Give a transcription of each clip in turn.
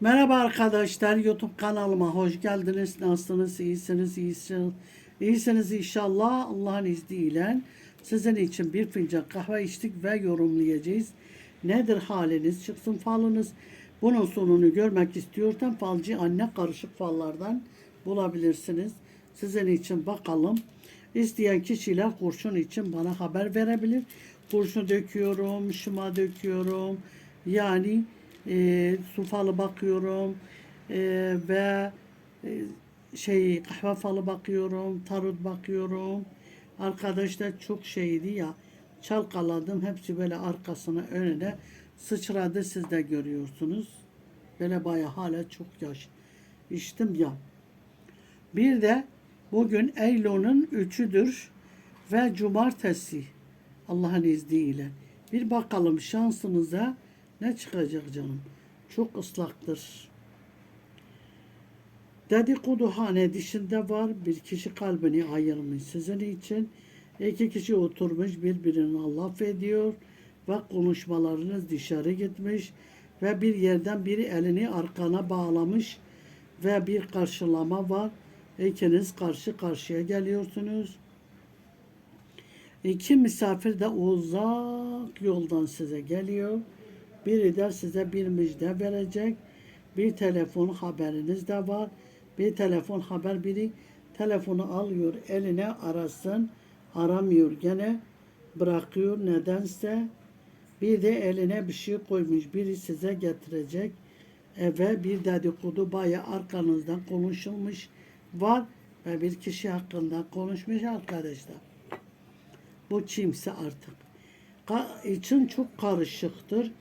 Merhaba arkadaşlar YouTube kanalıma hoş geldiniz. Nasılsınız? İyisiniz? İyisiniz, İyisiniz inşallah Allah'ın izniyle. Sizin için bir fincan kahve içtik ve yorumlayacağız. Nedir haliniz? Çıksın falınız. Bunun sonunu görmek istiyorsan falcı anne karışık fallardan bulabilirsiniz. Sizin için bakalım. İsteyen kişiler kurşun için bana haber verebilir. Kurşun döküyorum, şıma döküyorum. Yani e, su falı bakıyorum e, ve e, şey kahve falı bakıyorum, tarot bakıyorum. Arkadaşlar çok şeydi ya çalkaladım hepsi böyle arkasına önüne sıçradı siz de görüyorsunuz. Böyle baya hala çok yaş içtim ya. Bir de bugün Eylül'ün üçüdür ve cumartesi Allah'ın izniyle. Bir bakalım şansınıza ne çıkacak canım. Çok ıslaktır. Dedikoduhane dışında var. Bir kişi kalbini ayırmış sizin için. İki kişi oturmuş birbirine laf ediyor ve konuşmalarınız dışarı gitmiş ve bir yerden biri elini arkana bağlamış ve bir karşılama var. İkiniz karşı karşıya geliyorsunuz. İki misafir de uzak yoldan size geliyor. Biri de size bir müjde verecek. Bir telefon haberiniz de var. Bir telefon haber biri telefonu alıyor eline arasın. Aramıyor gene bırakıyor nedense. Bir de eline bir şey koymuş. Biri size getirecek. Eve bir dedikodu baya arkanızdan konuşulmuş var ve bir kişi hakkında konuşmuş arkadaşlar. Bu kimse artık. Ka- için çok karışıktır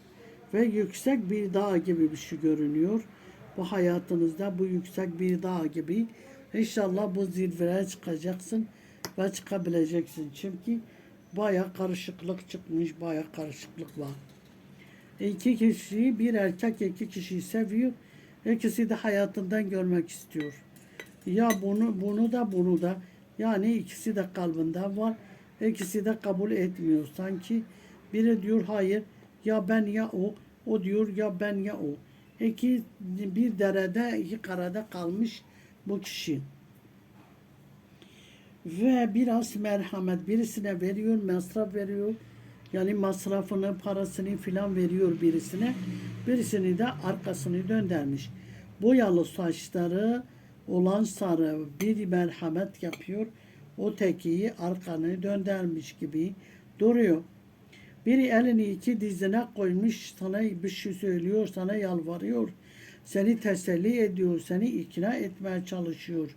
ve yüksek bir dağ gibi bir şey görünüyor. Bu hayatınızda bu yüksek bir dağ gibi. İnşallah bu zirveye çıkacaksın ve çıkabileceksin. Çünkü baya karışıklık çıkmış, baya karışıklık var. İki kişiyi bir erkek iki kişiyi seviyor. İkisi de hayatından görmek istiyor. Ya bunu bunu da bunu da yani ikisi de kalbinde var. İkisi de kabul etmiyor. Sanki biri diyor hayır ya ben ya o. O diyor ya ben ya o. İki bir derede iki karada kalmış bu kişi. Ve biraz merhamet birisine veriyor, masraf veriyor. Yani masrafını, parasını filan veriyor birisine. Birisini de arkasını döndürmüş. Boyalı saçları olan sarı bir merhamet yapıyor. O tekiyi arkanı döndürmüş gibi duruyor. Biri elini iki dizine koymuş sana bir şey söylüyor, sana yalvarıyor. Seni teselli ediyor, seni ikna etmeye çalışıyor.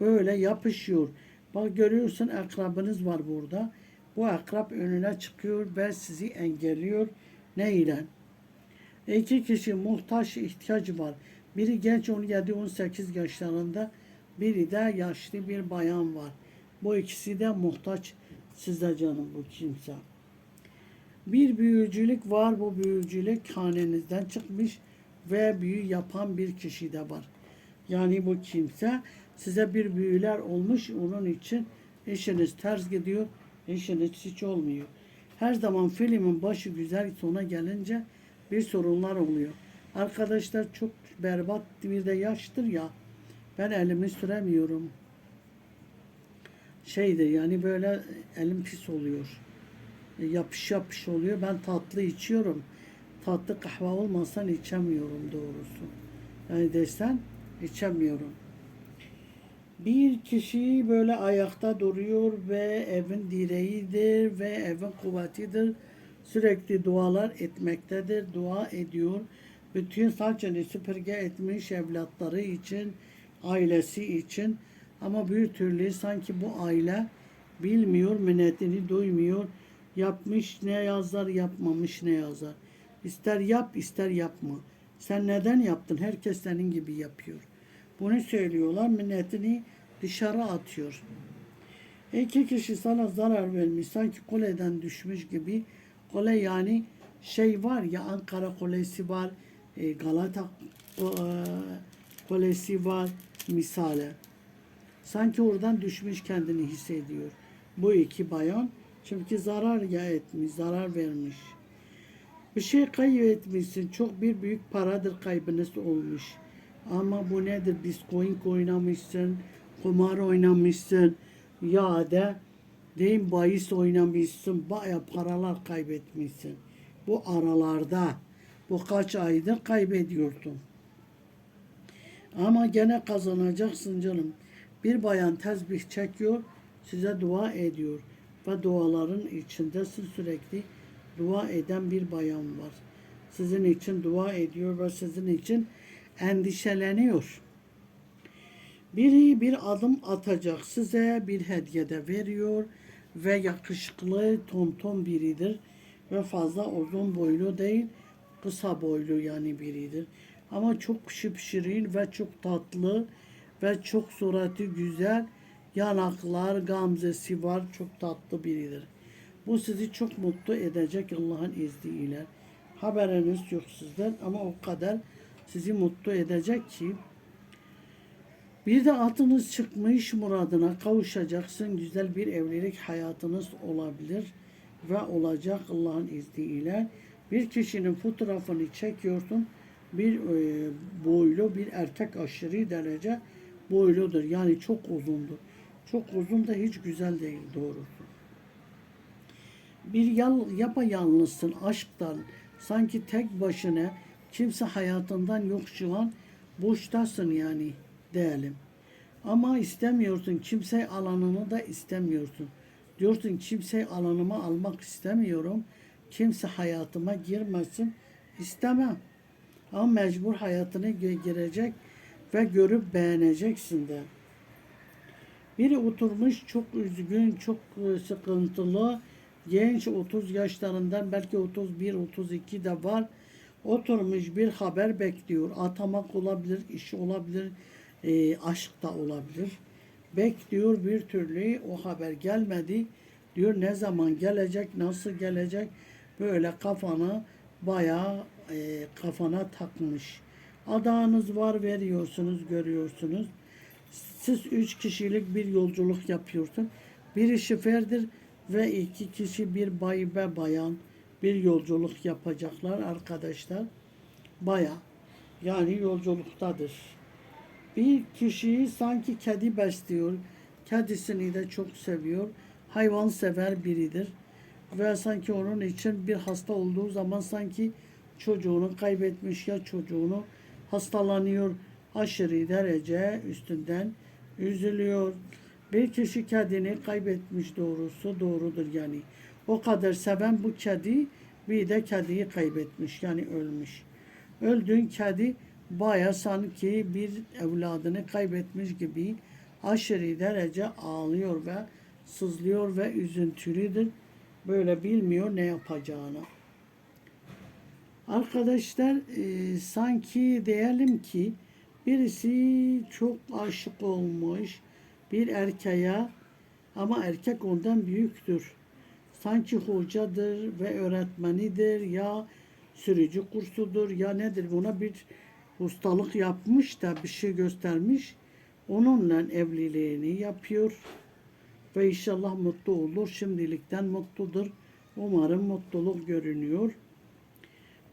Böyle yapışıyor. Bak görüyorsun akrabınız var burada. Bu akrap önüne çıkıyor ve sizi engelliyor. Ne ile? İki kişi muhtaç ihtiyacı var. Biri genç 17-18 yaşlarında, biri de yaşlı bir bayan var. Bu ikisi de muhtaç size canım bu kimse. Bir büyücülük var. Bu büyücülük hanenizden çıkmış ve büyü yapan bir kişi de var. Yani bu kimse size bir büyüler olmuş. Onun için işiniz ters gidiyor. işiniz hiç olmuyor. Her zaman filmin başı güzel sona gelince bir sorunlar oluyor. Arkadaşlar çok berbat bir de yaştır ya. Ben elimi süremiyorum. Şeyde yani böyle elim pis oluyor yapış yapış oluyor. Ben tatlı içiyorum. Tatlı kahve olmasan içemiyorum doğrusu. Yani desen içemiyorum. Bir kişi böyle ayakta duruyor ve evin direğidir ve evin kuvvetidir. Sürekli dualar etmektedir. Dua ediyor. Bütün saçını süpürge etmiş evlatları için, ailesi için. Ama bir türlü sanki bu aile bilmiyor, minnetini duymuyor Yapmış ne yazar, yapmamış ne yazar. İster yap, ister yapma. Sen neden yaptın? Herkes senin gibi yapıyor. Bunu söylüyorlar, minnetini dışarı atıyor. İki kişi sana zarar vermiş, sanki kuleden düşmüş gibi. Kule yani şey var ya Ankara Kulesi var, e, Galata e, Kulesi var misale. Sanki oradan düşmüş kendini hissediyor. Bu iki bayan çünkü zarar ya etmiş, zarar vermiş. Bir şey kaybetmişsin. Çok bir büyük paradır kaybınız olmuş. Ama bu nedir? Bitcoin oynamışsın, kumar oynamışsın, ya da deyim bahis oynamışsın, baya paralar kaybetmişsin. Bu aralarda, bu kaç aydır kaybediyordun. Ama gene kazanacaksın canım. Bir bayan tesbih çekiyor, size dua ediyor. Ve duaların içindesin sürekli dua eden bir bayan var. Sizin için dua ediyor ve sizin için endişeleniyor. Biri bir adım atacak size bir hediye de veriyor ve yakışıklı tonton biridir ve fazla uzun boylu değil kısa boylu yani biridir. Ama çok şıpşirin ve çok tatlı ve çok suratı güzel yanaklar gamzesi var çok tatlı biridir. Bu sizi çok mutlu edecek Allah'ın izniyle. Haberiniz yok sizden ama o kadar sizi mutlu edecek ki bir de atınız çıkmış muradına kavuşacaksın. Güzel bir evlilik hayatınız olabilir ve olacak Allah'ın izniyle. Bir kişinin fotoğrafını çekiyorsun. Bir e, boylu bir erkek aşırı derece boyludur. Yani çok uzundur. Çok uzun da hiç güzel değil doğrusu. Bir yal, yapayalnızsın aşktan. Sanki tek başına kimse hayatından yok şu an boştasın yani diyelim. Ama istemiyorsun. Kimse alanını da istemiyorsun. Diyorsun kimse alanımı almak istemiyorum. Kimse hayatıma girmesin. istemem. Ama mecbur hayatına gi- girecek ve görüp beğeneceksin de. Biri oturmuş çok üzgün, çok e, sıkıntılı, genç 30 yaşlarından belki 31, 32 de var. Oturmuş bir haber bekliyor. Atamak olabilir, iş olabilir, e, aşk da olabilir. Bekliyor bir türlü o haber gelmedi. Diyor ne zaman gelecek, nasıl gelecek? Böyle kafana bayağı e, kafana takmış. Adağınız var veriyorsunuz, görüyorsunuz. Siz üç kişilik bir yolculuk yapıyorsun. Biri şofördür ve iki kişi bir bay ve bayan bir yolculuk yapacaklar arkadaşlar. Baya yani yolculuktadır. Bir kişi sanki kedi besliyor. Kedisini de çok seviyor. Hayvan sever biridir. Ve sanki onun için bir hasta olduğu zaman sanki çocuğunu kaybetmiş ya çocuğunu hastalanıyor. Aşırı derece üstünden üzülüyor. Bir kişi kedini kaybetmiş doğrusu doğrudur yani. O kadar seven bu kedi bir de kediyi kaybetmiş yani ölmüş. Öldüğün kedi baya sanki bir evladını kaybetmiş gibi aşırı derece ağlıyor ve sızlıyor ve üzüntülüdür. Böyle bilmiyor ne yapacağını. Arkadaşlar e, sanki diyelim ki birisi çok aşık olmuş bir erkeğe ama erkek ondan büyüktür. Sanki hocadır ve öğretmenidir ya sürücü kursudur ya nedir buna bir ustalık yapmış da bir şey göstermiş. Onunla evliliğini yapıyor ve inşallah mutlu olur. Şimdilikten mutludur. Umarım mutluluk görünüyor.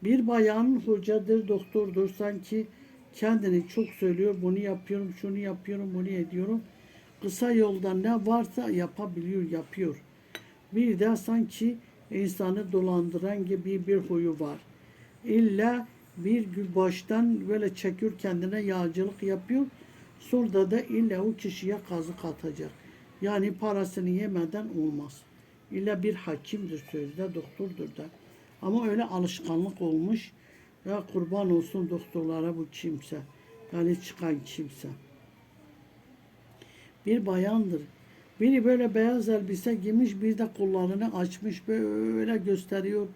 Bir bayan hocadır, doktordur sanki kendini çok söylüyor. Bunu yapıyorum, şunu yapıyorum, bunu ediyorum. Kısa yolda ne varsa yapabiliyor, yapıyor. Bir de sanki insanı dolandıran gibi bir huyu var. İlla bir gün baştan böyle çekiyor kendine yağcılık yapıyor. Sonra da illa o kişiye kazık atacak. Yani parasını yemeden olmaz. İlla bir hakimdir sözde, doktordur da. Ama öyle alışkanlık olmuş. Ya kurban olsun doktorlara bu kimse. Yani çıkan kimse. Bir bayandır. Biri böyle beyaz elbise giymiş, bir de kollarını açmış, böyle gösteriyor.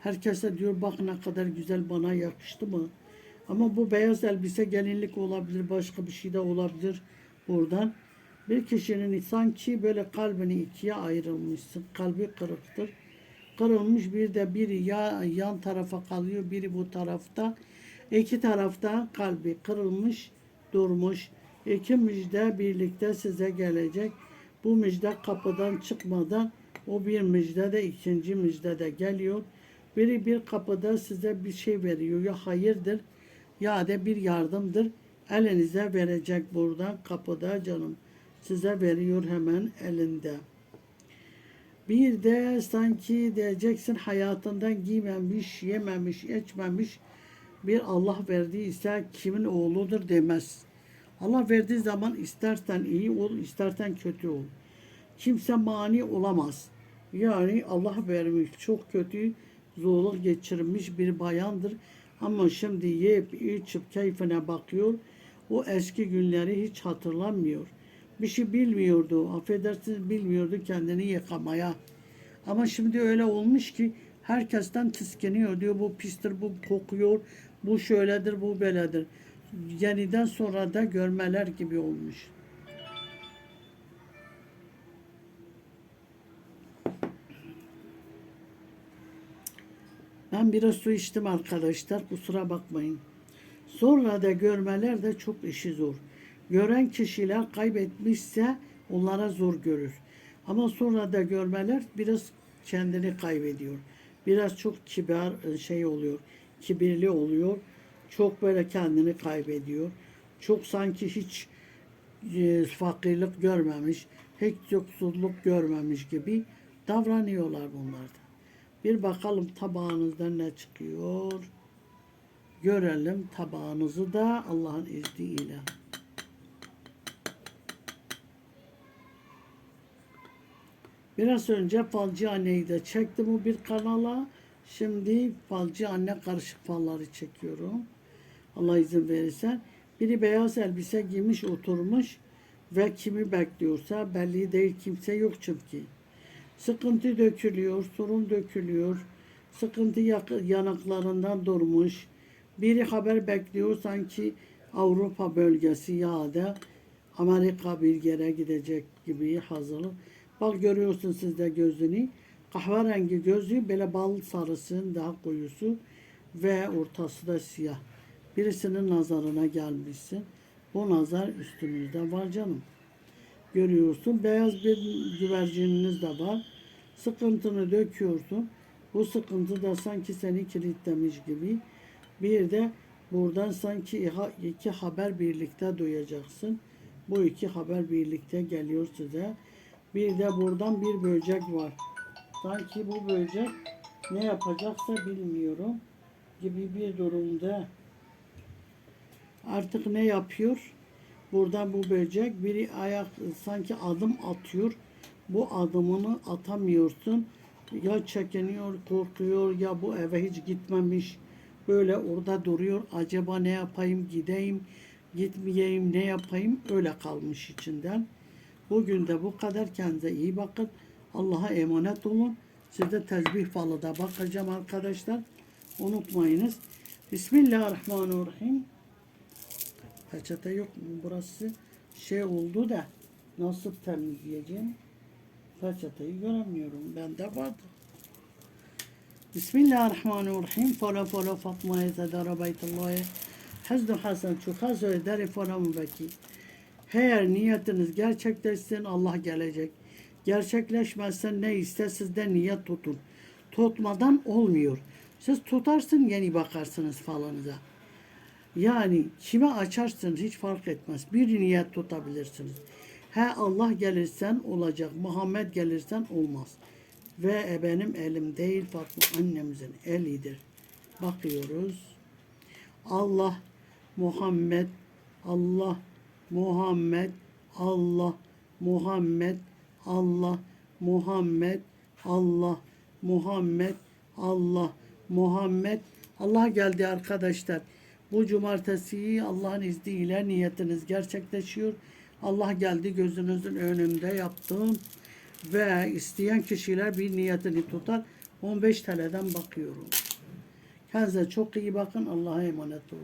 Herkese diyor bak ne kadar güzel bana yakıştı mı? Ama bu beyaz elbise gelinlik olabilir, başka bir şey de olabilir buradan. Bir kişinin sanki böyle kalbini ikiye ayrılmışsın, kalbi kırıktır. Kırılmış bir de biri ya yan tarafa kalıyor, biri bu tarafta. İki tarafta kalbi kırılmış, durmuş. İki müjde birlikte size gelecek. Bu müjde kapıdan çıkmadan o bir müjde de ikinci müjde de geliyor. Biri bir kapıda size bir şey veriyor. Ya hayırdır ya da bir yardımdır. Elinize verecek buradan kapıda canım. Size veriyor hemen elinde. Bir de sanki diyeceksin hayatından giymemiş, yememiş, içmemiş bir Allah verdiyse kimin oğludur demez. Allah verdiği zaman istersen iyi ol, istersen kötü ol. Kimse mani olamaz. Yani Allah vermiş çok kötü zorluk geçirmiş bir bayandır. Ama şimdi yiyip içip keyfine bakıyor. O eski günleri hiç hatırlamıyor. Bir şey bilmiyordu. Affedersiniz bilmiyordu kendini yıkamaya. Ama şimdi öyle olmuş ki herkesten tiskiniyor diyor bu pistir, bu kokuyor, bu şöyledir, bu böyledir. Yeniden sonra da görmeler gibi olmuş. Ben biraz su içtim arkadaşlar. Kusura bakmayın. Sonra da görmeler de çok işi zor. Gören kişiler kaybetmişse onlara zor görür. Ama sonra da görmeler biraz kendini kaybediyor. Biraz çok kibar e, şey oluyor. Kibirli oluyor. Çok böyle kendini kaybediyor. Çok sanki hiç e, fakirlik görmemiş, hiç yoksulluk görmemiş gibi davranıyorlar bunlarda. Bir bakalım tabağınızdan ne çıkıyor. Görelim tabağınızı da Allah'ın izniyle. Biraz önce falcı anneyi de çektim bu bir kanala. Şimdi falcı anne karışık falları çekiyorum. Allah izin verirse. Biri beyaz elbise giymiş oturmuş ve kimi bekliyorsa belli değil kimse yok çünkü. Sıkıntı dökülüyor, sorun dökülüyor. Sıkıntı yanaklarından durmuş. Biri haber bekliyor sanki Avrupa bölgesi ya da Amerika bir yere gidecek gibi hazırlık. Bak görüyorsun siz de gözünü. Kahverengi gözü böyle bal sarısın daha koyusu ve ortası da siyah. Birisinin nazarına gelmişsin. Bu nazar üstünüzde var canım görüyorsun. Beyaz bir güvercininiz de var. Sıkıntını döküyorsun. Bu sıkıntı da sanki seni kilitlemiş gibi. Bir de buradan sanki iki haber birlikte duyacaksın. Bu iki haber birlikte geliyor size. Bir de buradan bir böcek var. Sanki bu böcek ne yapacaksa bilmiyorum gibi bir durumda. Artık ne yapıyor? Burada bu böcek biri ayak sanki adım atıyor. Bu adımını atamıyorsun. Ya çekiniyor, korkuyor ya bu eve hiç gitmemiş. Böyle orada duruyor. Acaba ne yapayım, gideyim, gitmeyeyim, ne yapayım? Öyle kalmış içinden. Bugün de bu kadar. Kendinize iyi bakın. Allah'a emanet olun. Size tezbih falı da bakacağım arkadaşlar. Unutmayınız. Bismillahirrahmanirrahim. Peçete yok mu? Burası şey oldu da nasıl temizleyeceğim? Peçeteyi göremiyorum. Bende vardı. Bismillahirrahmanirrahim. Fala fala Fatma'ya tedara beytullah'a. Hazdu Hasan çok az öderi fala mübeki. Eğer niyetiniz gerçekleşsin Allah gelecek. Gerçekleşmezse ne iste siz de niyet tutun. Tutmadan olmuyor. Siz tutarsın yeni bakarsınız falanıza. Yani kime açarsınız hiç fark etmez. Bir niyet tutabilirsiniz. He Allah gelirsen olacak. Muhammed gelirsen olmaz. Ve e, benim elim değil Fatma annemizin elidir. Bakıyoruz. Allah Muhammed Allah Muhammed Allah Muhammed Allah Muhammed Allah Muhammed Allah Muhammed Allah geldi arkadaşlar. Bu cumartesi Allah'ın izniyle niyetiniz gerçekleşiyor. Allah geldi gözünüzün önünde yaptım. Ve isteyen kişiler bir niyetini tutar. 15 TL'den bakıyorum. Kendinize çok iyi bakın. Allah'a emanet olun.